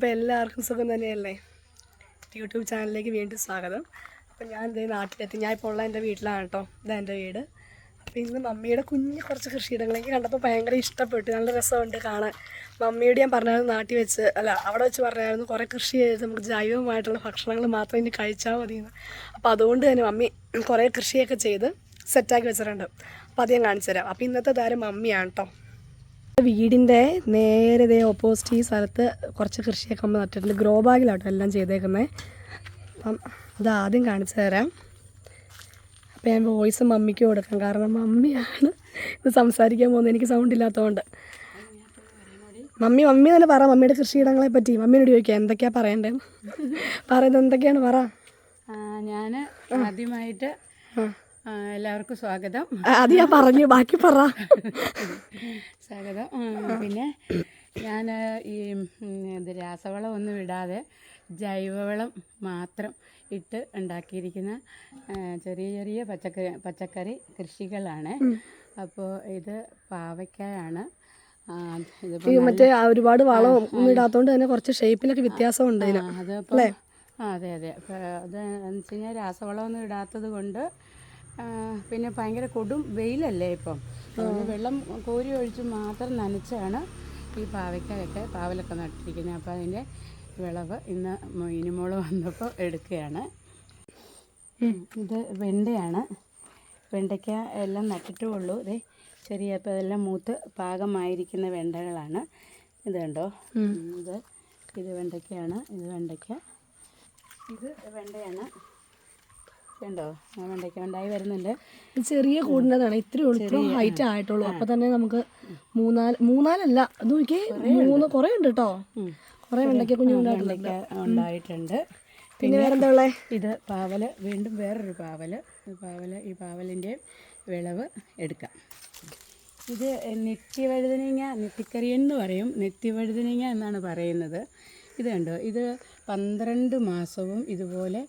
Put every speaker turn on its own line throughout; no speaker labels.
അപ്പോൾ എല്ലാവർക്കും സുഖം തന്നെയല്ലേ? യൂട്യൂബ് ചാനലിലേക്ക് വീണ്ടും സ്വാഗതം. അപ്പോൾ ഞാൻ ഇതേ നാട്ടിലെത്തി. ഞാൻ ഇപ്പോൾ ഉള്ള എന്റെ വീട്ടിലാണ് കേട്ടോ. ഇതാ എന്റെ വീട്. അപ്പോൾ ഇന്ന് മമ്മിയുടെ കുഞ്ഞ് കുറച്ച് കൃഷിയിടങ്ങളേക്ക് കണ്ടപ്പോൾ ഭയങ്കര ഇഷ്ടപ്പെട്ടു. നല്ല രസമുണ്ട് കാണാൻ. മമ്മിയോട് ഞാൻ പറഞ്ഞായിരുന്നു നാട്ടിൽ വെച്ച് അല്ല അവിടെ വെച്ച് പറഞ്ഞായിരുന്നു കുറേ കൃഷി ചെയ്ത് നമുക്ക് ജൈവമായിട്ടുള്ള ഭക്ഷണങ്ങൾ മാത്രം ഇനി കഴിച്ചാൽ മതിയെന്ന് അപ്പോൾ അതുകൊണ്ട് തന്നെ മമ്മി കുറേ കൃഷിയൊക്കെ ചെയ്ത് സെറ്റാക്കി വെച്ചിട്ടുണ്ട്. അപ്പോൾ അത് ഞാൻ കാണിച്ചു തരാം. അപ്പോൾ ഇന്നത്തെ താരം മമ്മിയാണ് കേട്ടോ. വീടിന്റെ നേരെ ഇതേ ഓപ്പോസിറ്റ് ഈ സ്ഥലത്ത് കുറച്ച് കൃഷിയൊക്കെ നമ്മൾ നട്ടിട്ടുണ്ട്. ഗ്രോ ബാഗിലാട്ടോ എല്ലാം ചെയ്തേക്കുന്നത് അപ്പം അത് ആദ്യം കാണിച്ചു തരാം. അപ്പം ഞാൻ വോയിസ് മമ്മിക്ക് കൊടുക്കാം. കാരണം മമ്മിയാണ് ഇത് സംസാരിക്കാൻ പോകുന്നത്. എനിക്ക് സൗണ്ട് ഇല്ലാത്തതുകൊണ്ട് മമ്മി മമ്മി തന്നെ പറ. മമ്മിയുടെ കൃഷിയിടങ്ങളെ പറ്റി. മമ്മിയോട് ചോദിക്കാം എന്തൊക്കെയാ പറയണ്ടേ? പറയുന്നത് എന്തൊക്കെയാണ്? പറ.
ഞാൻ ആദ്യമായിട്ട് എല്ലാവർക്കും സ്വാഗതം.
അത് ഞാൻ പറഞ്ഞു ബാക്കി പറ.
സ്വാഗതം. പിന്നെ ഞാൻ ഈ ഇത് രാസവളം ഒന്നും ഇടാതെ ജൈവവളം മാത്രം ഇട്ട് ഉണ്ടാക്കിയിരിക്കുന്ന ചെറിയ ചെറിയ പച്ചക്കറി പച്ചക്കറി കൃഷികളാണ്. അപ്പോൾ ഇത് പാവയ്ക്കായാണ്.
ഈ മറ്റേ ഒരുപാട് വളം ഒന്നും ഇടാത്തതുകൊണ്ട് തന്നെ കുറച്ച് ഷേപ്പിലൊക്കെ
വ്യത്യാസം ഉണ്ട് അല്ലേ? അതെ അതെ. അത് എന്ന് വെച്ച് കഴിഞ്ഞാൽ രാസവളമൊന്നും ഇടാത്തത് കൊണ്ട് പിന്നെ ഭയങ്കര കൊടും വെയിലല്ലേ ഇപ്പം. വെള്ളം കോരി ഒഴിച്ച് മാത്രം നനച്ചാണ് ഈ പാവയ്ക്കായൊക്കെ പാവലൊക്കെ നട്ടിരിക്കുന്നത്. അപ്പോൾ അതിന്റെ വിളവ് ഇന്ന് ഇനിമോൾ വന്നപ്പോൾ എടുക്കുകയാണ്. ഇത് വെണ്ടയാണ്. വെണ്ടയ്ക്ക എല്ലാം നട്ടിട്ടേ ഉള്ളൂ. ഇതേ ചെറിയ അപ്പം ഇതെല്ലാം മൂത്ത് പാകമായിരിക്കുന്ന വെണ്ടകളാണ്. ഇത് കണ്ടോ? ഇത് ഇത് വെണ്ടയ്ക്കയാണ്. ഇത് വെണ്ടയ്ക്ക. ഇത് വെണ്ടയാണ്. കണ്ടോ വെണ്ടയ്ക്ക ഉണ്ടായി വരുന്നുണ്ട്.
ചെറിയ കൂടിനതാണ് ഇത്രേ ഉള്ളൂ ഇത്ര ഹൈറ്റ് ആയിട്ടുള്ളൂ. അപ്പൊ തന്നെ നമുക്ക് മൂന്നാൽ മൂന്നാലല്ല. അത് നോക്കി മൂന്ന് കുറെ ഉണ്ട് കേട്ടോ കുറെ വെണ്ടയ്ക്ക കുഞ്ഞുണ്ടായിട്ടുണ്ട്
ഉണ്ടായിട്ടുണ്ട്.
പിന്നെ വേറെന്താ ഉള്ളേ?
ഇത് പാവൽ വീണ്ടും വേറൊരു പാവൽ. പാവൽ ഈ പാവലിന്റെ വിളവ് എടുക്കാം. ഇത് നെറ്റി വഴുതനങ്ങ നെറ്റിക്കറി എന്ന് പറയും. നിത്യവഴുതനങ്ങ എന്നാണ് പറയുന്നത്. ഇത് കണ്ടോ? ഇത് പന്ത്രണ്ട് മാസവും ഇതുപോലെ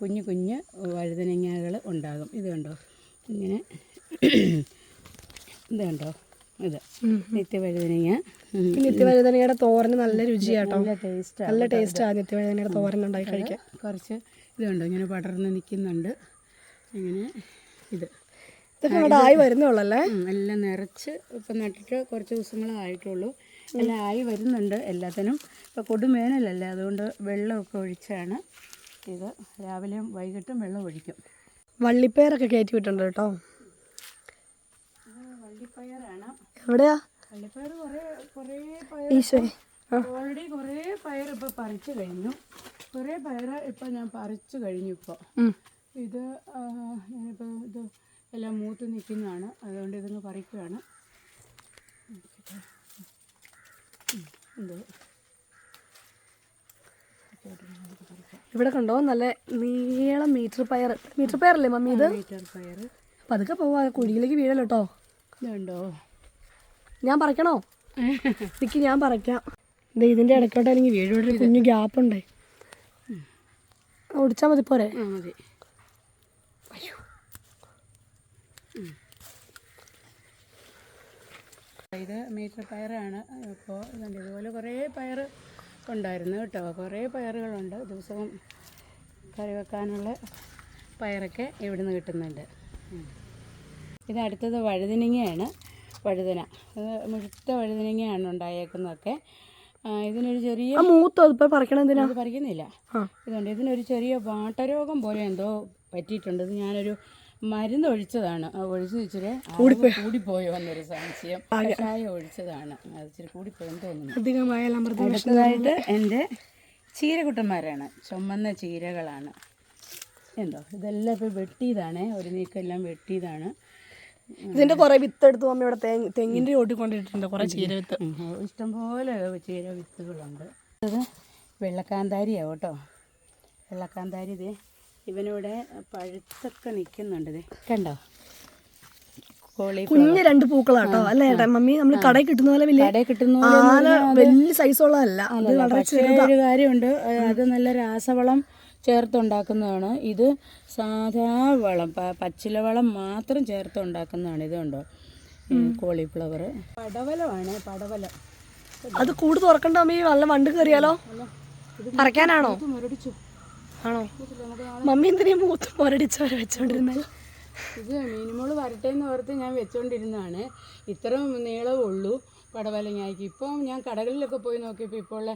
കുഞ്ഞു കുഞ്ഞ് വഴുതനങ്ങകൾ ഉണ്ടാകും. ഇത് കണ്ടോ? ഇങ്ങനെ ഇത് കണ്ടോ? ഇത് നിത്യവഴുതനങ്ങ
നിത്യവഴുതനങ്ങയുടെ തോരന് നല്ല രുചിയാട്ടോ
നല്ല ടേസ്റ്റ്
നല്ല ടേസ്റ്റാണ് നിത്യവഴുതനയുടെ തോരൻ ഉണ്ടാക്കി കഴിക്കാൻ.
കുറച്ച് ഇതുണ്ട് ഇങ്ങനെ പടർന്ന് നിൽക്കുന്നുണ്ട്. ഇങ്ങനെ ഇത്.
ഇതൊക്കെ അവിടെ ആയി
വരുന്നുള്ളല്ലേ? എല്ലാം നിറച്ച് ഇപ്പം നട്ടിട്ട് കുറച്ച് ദിവസങ്ങളായിട്ടുള്ളൂ. എല്ലാം ആയി വരുന്നുണ്ട് എല്ലാത്തിനും. ഇപ്പോൾ കൊടുമേനലല്ലേ അതുകൊണ്ട് വെള്ളമൊക്കെ ഒഴിച്ചാണ്. ഇത് രാവിലെയും വൈകിട്ടും വെള്ളം ഒഴിക്കും.
വള്ളിപ്പയറൊക്കെ കയറ്റി വിട്ടുണ്ട് കേട്ടോ.
വള്ളിപ്പയറാണ്.
എവിടെയാ?
വള്ളിപ്പയർ കുറേ കുറേ പയർ
ഈശോ.
ഓൾറെഡി കുറേ പയർ ഇപ്പോൾ പറിച്ചു കഴിഞ്ഞു. കുറേ പയർ ഇപ്പോൾ ഞാൻ പറിച്ചു കഴിഞ്ഞു ഇപ്പോൾ ഇത് ഞാനിപ്പോൾ ഇത് എല്ലാം മൂത്ത് നിൽക്കുന്നതാണ്. അതുകൊണ്ട് ഇതൊന്ന് പറിക്കുകയാണ്. ഉം, ഇത്
ഇവിടെ കണ്ടോ? നല്ല നീളം മീറ്റർ പയർ മീറ്റർ പയറല്ലേ മമ്മി ഇത്?
മീറ്റർ പയർ
പതുക്കെ പോവാ. കുഴിയിലേക്ക് വീഴല്ലോ കേട്ടോ
ഇതുണ്ടോ?
ഞാൻ പറിക്കണോ? എനിക്ക് ഞാൻ പറിക്കാം. ഇത് ഇതിന്റെ ഇടയ്ക്കോട്ട് അല്ലെങ്കിൽ വീഴോട്ട് കുഞ്ഞു ഗ്യാപ്പ് ഉണ്ടേ ഓടിച്ചാ മതി പോരെ.
മതി. അയ്യോ. ഇത് മീറ്റർ പയറാണ്. ഇപ്പോൾ ഇതുപോലെ കുറേ പയർ ഉണ്ടായിരുന്നു കേട്ടോ. കുറേ പയറുകളുണ്ട്. ദിവസവും കറി വെക്കാനുള്ള പയറൊക്കെ ഇവിടുന്ന് കിട്ടുന്നുണ്ട്. ഇതടുത്തത് ഇത് അടുത്തത് വഴുതനങ്ങയാണ്. വഴുതന. ഇത് മുഴുത്ത വഴുതനങ്ങയാണ് ഉണ്ടായേക്കുന്നതൊക്കെ. ഇതിനൊരു ചെറിയ
മൂത്തോ? ഇപ്പൊ
പറിക്കുന്നില്ല. ഇതുണ്ട്. ഇതിനൊരു ചെറിയ വാട്ടരോഗം പോലെ എന്തോ പറ്റിയിട്ടുണ്ട്. ഇത് ഞാനൊരു മരുന്ന് ഒഴിച്ചതാണ് ഒഴിച്ചു ഇച്ചിരി കൂടിപ്പോയോ. എന്നൊരു സംശയം. കഷായം ഒഴിച്ചതാണ്. അത് ഇച്ചിരി കൂടിപ്പോയെന്ന് തോന്നുന്നു.
അധികമായ
അടുത്തതായിട്ട് എന്റെ ചീരകുട്ടന്മാരാണ്. ചുമന്ന ചീരകളാണ്. എന്തോ ഇതെല്ലാം ഇപ്പോൾ വെട്ടിയതാണേ. ഒരു നീക്കെല്ലാം വെട്ടിയതാണ്.
ഇതിന്റെ കുറെ വിത്ത് എടുത്ത് മമ്മി ഇവിടെ തേങ്ങ തെങ്ങിന്റെ ചോട്ടി കൊണ്ടിട്ടുണ്ട് കുറെ ചീര വിത്ത്
ഇഷ്ടംപോലെ ചീര വിത്തുകളുണ്ട് അത് കേട്ടോ. വെള്ളക്കാന്താരി ഇതേ. ഇവനിവിടെ പഴുത്തൊക്കെ നിൽക്കുന്നുണ്ട് കണ്ടോ? കോളി
കുഞ്ഞ് രണ്ട് പൂക്കളാട്ടോ. അല്ലേ മമ്മി നമ്മൾ കടയിൽ കിട്ടുന്ന പോലെ വലിയ
കടയിൽ കിട്ടുന്ന
വലിയ സൈസുള്ളതല്ല അത് വളരെ
ചെറിയൊരു ഒരു കാര്യമുണ്ട്. അത് നല്ല രാസവളം ചേർത്തുണ്ടാക്കുന്നതാണ്. ഇത് സാധാ വളം പച്ചില വളം മാത്രം ചേർത്തുണ്ടാക്കുന്നതാണ് ഇത് കണ്ടോ? കോളിഫ്ലവർ പടവലമാണ് പടവലം.
അത് കൂട് തുറക്കണ്ട മമ്മി. നല്ല വണ്ട് കയറിയാലോ പറിക്കാനാണോ?
മുരടിച്ചു
ആണോ? മമ്മി എന്തിനാ മൂത്ത് പോരടിച്ചവരെ വെച്ചോണ്ടിരുന്നത്
ഇത് മീനുമോൾ വരട്ടെ എന്ന് ഓർത്ത് ഞാൻ വെച്ചോണ്ടിരുന്നതാണ്. ഇത്ര നീളമേ ഉള്ളൂ പടവലങ്ങായ്ക്ക്. ഇപ്പം ഞാൻ കടകളിലൊക്കെ പോയി നോക്കിയപ്പോൾ ഇപ്പോൾ ഉള്ള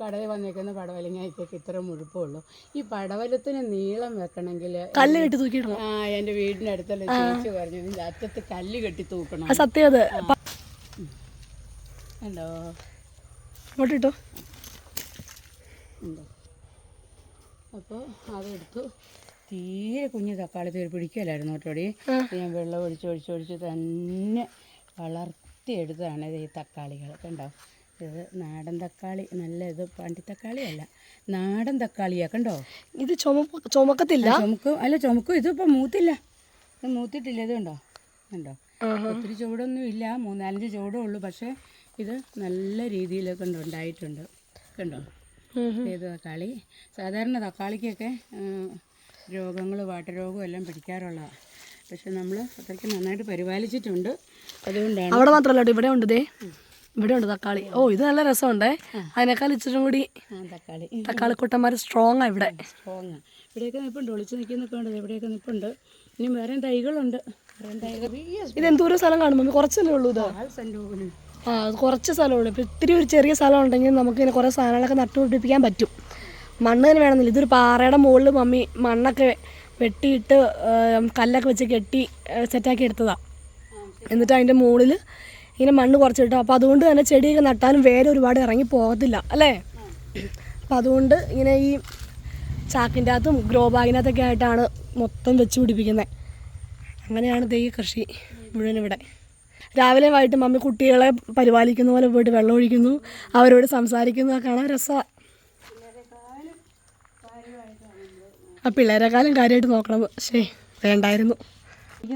കടയിൽ വന്നേക്കുന്ന പടവലങ്ങായ്ക്കൊക്കെ ഇത്ര മുഴുപ്പമുള്ളൂ ഈ പടവലത്തിന് നീളം വെക്കണമെങ്കിൽ
കല്ല് കെട്ടി തൂക്കിയിടണം.
ആ എന്റെ വീടിന്റെ അടുത്തുള്ള ചേച്ചി പറഞ്ഞു ഇതിന്റെ അറ്റത്ത് കല്ല് കെട്ടി തൂക്കണം.
സത്യം അത്.
ഉണ്ടോ?
ഇങ്ങോട്ടിട്ടോ
ഉണ്ടോ? അപ്പോൾ അതെടുത്തു. തീരെ കുഞ്ഞു തക്കാളി തീരെ പിടിക്കലായിരുന്നു കേട്ടോടി ഞാൻ വെള്ളം ഒഴിച്ച് ഒഴിച്ച് ഒഴിച്ച് തന്നെ വളർത്തിയെടുത്തതാണ് ഇത് ഈ തക്കാളികൾ കണ്ടോ. ഇത് നാടൻ തക്കാളി നല്ല ഇത് പണ്ടി തക്കാളി അല്ല നാടൻ തക്കാളിയാ കണ്ടോ.
ഇത് ചുമക്കത്തില്ല?
ചുമക്കും അല്ല ചുമക്കും. ഇതിപ്പോൾ മൂത്തില്ല. ഇത് മൂത്തിട്ടില്ല ഇത് കണ്ടോ. കണ്ടോ. ഒത്തിരി ചൂടൊന്നും ഇല്ല മൂന്നാലഞ്ച് ചൂടേ ഉള്ളൂ. പക്ഷേ ഇത് നല്ല രീതിയിലൊക്കെ ഉണ്ട് ഉണ്ടായിട്ടുണ്ട്. കണ്ടോ. ഏത് തക്കാളി? സാധാരണ തക്കാളിക്കൊക്കെ രോഗങ്ങൾ വാട്ടരോഗവും എല്ലാം പിടിക്കാറുള്ളതാണ് പക്ഷെ നമ്മൾ അത്രയ്ക്ക് നന്നായിട്ട് പരിപാലിച്ചിട്ടുണ്ട്. അതുകൊണ്ടാണ്
അവിടെ മാത്രമല്ല ഇവിടെ ഉണ്ട് ദേ. ഇവിടെ ഉണ്ട് തക്കാളി. ഓ ഇത് നല്ല രസമുണ്ടേ. അതിനേക്കാൾ ഇച്ചിരി കൂടി
തക്കാളി. തക്കാളി
തക്കാളിക്കുട്ടന്മാർ സ്ട്രോങ് ആണ് ഇവിടെ.
സ്ട്രോങ് ഇവിടെയൊക്കെ നിൽപ്പുണ്ട് ഒളിച്ച് നിൽക്കുന്നൊക്കെ ഉണ്ട്. ഇവിടെയൊക്കെ നിൽപ്പുണ്ട് ഇനി വേറെ തൈകളുണ്ട്. വേറെ തൈകൾ
ഇത് എന്തോരം സ്ഥലം കാണുമ്പോൾ കുറച്ചല്ലേ ഉള്ളൂ ഇത്? കുറച്ച് സ്ഥലമുള്ളൂ. ഇപ്പോൾ ഇത്തിരി ഒരു ചെറിയ സ്ഥലം ഉണ്ടെങ്കിൽ നമുക്ക് ഇങ്ങനെ കുറേ സാധനങ്ങളൊക്കെ നട്ടുപിടിപ്പിക്കാൻ പറ്റും. മണ്ണ് തന്നെ വേണമെന്നില്ല. ഇതൊരു പാറയുടെ മുകളിൽ മമ്മി മണ്ണൊക്കെ വെട്ടിയിട്ട് കല്ലൊക്കെ വെച്ച് കെട്ടി സെറ്റാക്കി എടുത്തതാണ് എന്നിട്ട് അതിന്റെ മുകളിൽ ഇങ്ങനെ മണ്ണ് കുറച്ചിട്ടു. അപ്പോൾ അതുകൊണ്ട് തന്നെ ചെടിയൊക്കെ നട്ടാലും വേര് ഒരുപാട് ഇറങ്ങി പോകത്തില്ല. അല്ലേ? അപ്പം അതുകൊണ്ട് ഇങ്ങനെ ഈ ചാക്കിന്റെ അകത്തും ഗ്രോ ബാഗിനകത്തൊക്കെ ആയിട്ടാണ് മൊത്തം വെച്ച് പിടിപ്പിക്കുന്നത് അങ്ങനെയാണ് ദൈ കൃഷി മുഴുവൻ ഇവിടെ. രാവിലെ വൈകിട്ട് മമ്മി കുട്ടികളെ പരിപാലിക്കുന്ന പോലെ പോയിട്ട് വെള്ളം ഒഴിക്കുന്നു. അവരോട് സംസാരിക്കുന്നു. കാണാൻ രസമാണ് ആ പിള്ളേരെക്കാലം കാര്യമായിട്ട് നോക്കണം. ശേ വേണ്ടായിരുന്നു.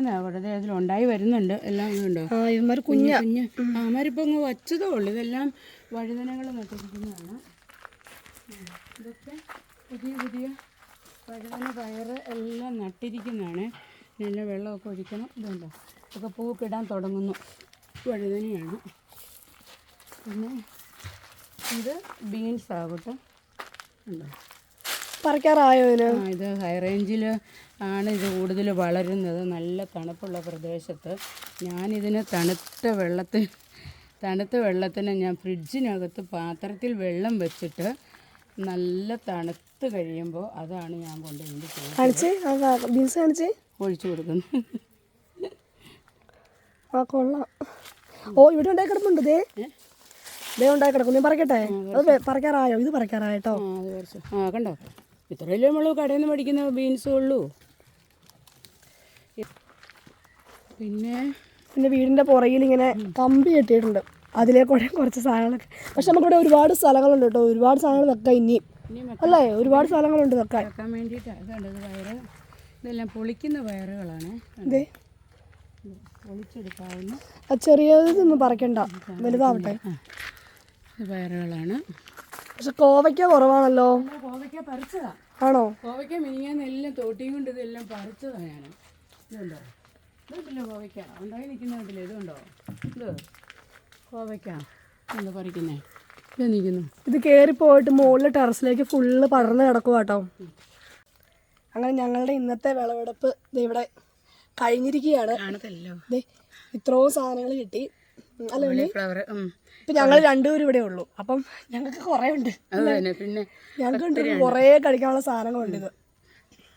അവിടെ അതിലുണ്ടായി വരുന്നുണ്ട്. എല്ലാം ഉണ്ടോ?
ആ ഇവന്മാർ കുഞ്ഞ.
കുഞ്ഞ് അങ്ങ് വച്ചതേ ഉള്ളൂ. ഇതെല്ലാം വഴുതനകൾ നട്ടിരിക്കുന്നതാണ് ഇതൊക്കെ പുതിയ പുതിയ വഴുതന പയറ് എല്ലാം നട്ടിരിക്കുന്നതാണ്. നല്ല വെള്ളമൊക്കെ ഒഴിക്കണം. ഇതുണ്ടോ? ഒക്കെ പൂക്കിടാൻ തുടങ്ങുന്നു. വഴുതനയാണ്. പിന്നെ ഇത് ബീൻസ് ആകട്ടെ ഉണ്ടോ?
പറിക്കാറായോ ഇതിന്?
ആ ഇത് ഹൈ റേഞ്ചിൽ ആണ് ഇത് കൂടുതൽ വളരുന്നത്. നല്ല തണുപ്പുള്ള പ്രദേശത്ത്. ഞാനിതിന് തണുത്ത വെള്ളത്തിൽ തണുത്ത വെള്ളത്തിന് ഞാൻ ഫ്രിഡ്ജിനകത്ത് പാത്രത്തിൽ വെള്ളം വെച്ചിട്ട് നല്ല തണുത്ത് കഴിയുമ്പോൾ അതാണ് ഞാൻ കൊണ്ട്
കാണിച്ചേ? ബീൻസ് കാണിച്ചേ?
ഒഴിച്ചു കൊടുക്കുന്നു.
ആ കൊള്ളാം. ഓ ഇവിടെ ഉണ്ടായി കിടപ്പുണ്ട് ഇതേ ദേ ഉണ്ടായി കിടക്കും പറക്കട്ടെ അത് വെ- ഇത് പറിക്കാറായിട്ടോ
ആ കണ്ടോ? ഇത്രയല്ലേ നമ്മൾ കടയിൽ നിന്ന് മേടിക്കുന്ന ബീൻസ് ഉള്ളൂ. പിന്നെ?
പിന്നെ വീടിന്റെ പുറകിൽ ഇങ്ങനെ കമ്പി കെട്ടിയിട്ടുണ്ട്. അതിലെ കൂടെ കുറച്ച് സാധനങ്ങളൊക്കെ. പക്ഷെ നമുക്കിവിടെ ഒരുപാട് സ്ഥലങ്ങളുണ്ട് കേട്ടോ. ഒരുപാട് സാധനങ്ങൾ വെക്കാം ഇനിയും. അല്ലേ? ഒരുപാട് സ്ഥലങ്ങളുണ്ട് വെക്കാൻ.
വെക്കാൻ ഇതെല്ലാം പൊളിക്കുന്ന വയറുകളാണ്.
ഇതേ
പൊളിച്ചെടുക്കാവുന്ന
ആ ചെറിയതൊന്നും പറിക്കണ്ട. വലുതാവട്ടെ.
വയറുകളാണ് ഇത് പയറുകളാണ്
പക്ഷെ കോവയ്ക്ക കുറവാണല്ലോ.
കോവയ്ക്ക പറിച്ചതാ.
ആണോ?
കോവയ്ക്ക മിനിങ്ങാന്ന് എല്ലാം തോട്ടിയും കൊണ്ട് ഇതെല്ലാം പറിച്ചതാ ഞാൻ ഇതുണ്ടോ? ഇതുണ്ടല്ലോ കോവയ്ക്ക. ഉണ്ടായി നിൽക്കുന്ന കണ്ടില്ലേ? ഇതുണ്ടോ? ഇത് കോവയ്ക്ക. എന്താ പറിക്കുന്നേ? ഇത് നിൽക്കുന്നു
ഇത് കയറി പോയിട്ട് മുകളിൽ ടെറസിലേക്ക് ഫുള്ള് പടർന്ന് കിടക്കുക കേട്ടോ അങ്ങനെ ഞങ്ങളുടെ ഇന്നത്തെ വിളവെടുപ്പ് ഇവിടെ കഴിഞ്ഞിരിക്കുകയാണ്. ഇത്രയും സാധനങ്ങൾ കിട്ടി. അല്ല ഇപ്പം ഞങ്ങൾ രണ്ടുപേരും ഇവിടെ ഉള്ളൂ. അപ്പം ഞങ്ങൾക്ക് കുറെ ഉണ്ട്.
പിന്നെ
ഞങ്ങൾക്ക് കുറെ കഴിക്കാനുള്ള സാധനങ്ങളുണ്ട് ഇത് അപ്പം അല്ലേ ഉണ്ണി?
ആ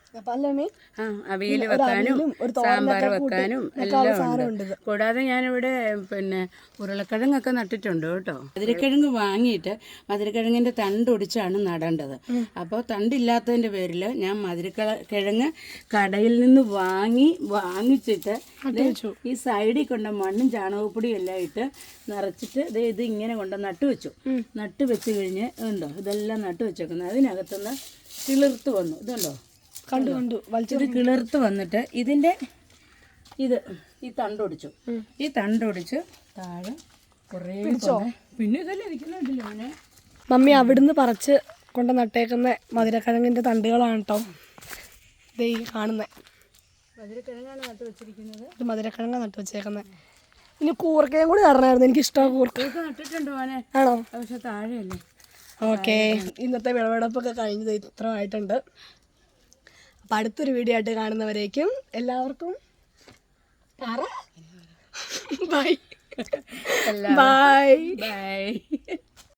അവിയൽ വെക്കാനും സാമ്പാർ വെക്കാനും എല്ലാം ഉണ്ട്.
ഇത്.
കൂടാതെ ഞാനിവിടെ പിന്നെ ഉരുളക്കിഴങ്ങൊക്കെ നട്ടിട്ടുണ്ട് കേട്ടോ. മധുരക്കിഴങ്ങ് വാങ്ങിയിട്ട് മധുരക്കിഴങ്ങിന്റെ തണ്ട് ഒടിച്ചാണ് നടേണ്ടത്. അപ്പോൾ തണ്ടില്ലാത്തതിന്റെ പേരിൽ ഞാൻ മധുരക്കിഴങ്ങ് കടയിൽ നിന്ന് വാങ്ങി വാങ്ങിച്ചിട്ട് ഈ സൈഡിൽ കൊണ്ട മണ്ണും ചാണകപ്പൊടിയും എല്ലാം ഇട്ട് നിറച്ചിട്ട് ദേ ഇത് ഇങ്ങനെ കൊണ്ട് നട്ടു വെച്ചു. നട്ടു വെച്ച് കഴിഞ്ഞ് ഉണ്ടോ? ഇതെല്ലാം നട്ടു വെച്ചേക്കുന്നത്. അതിനകത്തുനിന്ന് കിളിർത്ത് വന്നു. ഇതുണ്ടോ?
കണ്ടു കണ്ടു.
വലിച്ചത് കിളിർത്ത് വന്നിട്ട് ഇതിന്റെ ഇത് ഈ തണ്ടൊടിച്ചു ഈ തണ്ടൊടിച്ച് താഴെ കുറേ പിന്നെ ഇതെല്ലാം ഇരിക്കുന്നുണ്ടല്ലോ
മമ്മി അവിടുന്ന് പറിച്ച് കൊണ്ട് നട്ടേക്കുന്ന മധുരക്കിഴങ്ങിന്റെ തണ്ടുകളാണ് കേട്ടോ ഈ കാണുന്നത്
മധുരക്കിഴങ്ങാണ് നട്ട് വെച്ചിരിക്കുന്നത്.
ഇത് മധുരക്കിഴങ്ങ നട്ട് വെച്ചേക്കുന്നത് ഇനി കൂർക്കയും കൂടി നടണമായിരുന്നു എനിക്ക് ഇഷ്ടമാണ് കൂർക്ക
നട്ടിട്ടുണ്ട് മോനെ.
ആണോ?
പക്ഷെ താഴെയല്ലേ.
ഓക്കെ. ഇന്നത്തെ വിളവെടുപ്പൊക്കെ കഴിഞ്ഞത് ഇത്ര ആയിട്ടുണ്ട്. അപ്പം അടുത്തൊരു വീഡിയോ ആയിട്ട് കാണുന്നവരേക്കും എല്ലാവർക്കും ബൈ ബൈ
ബൈ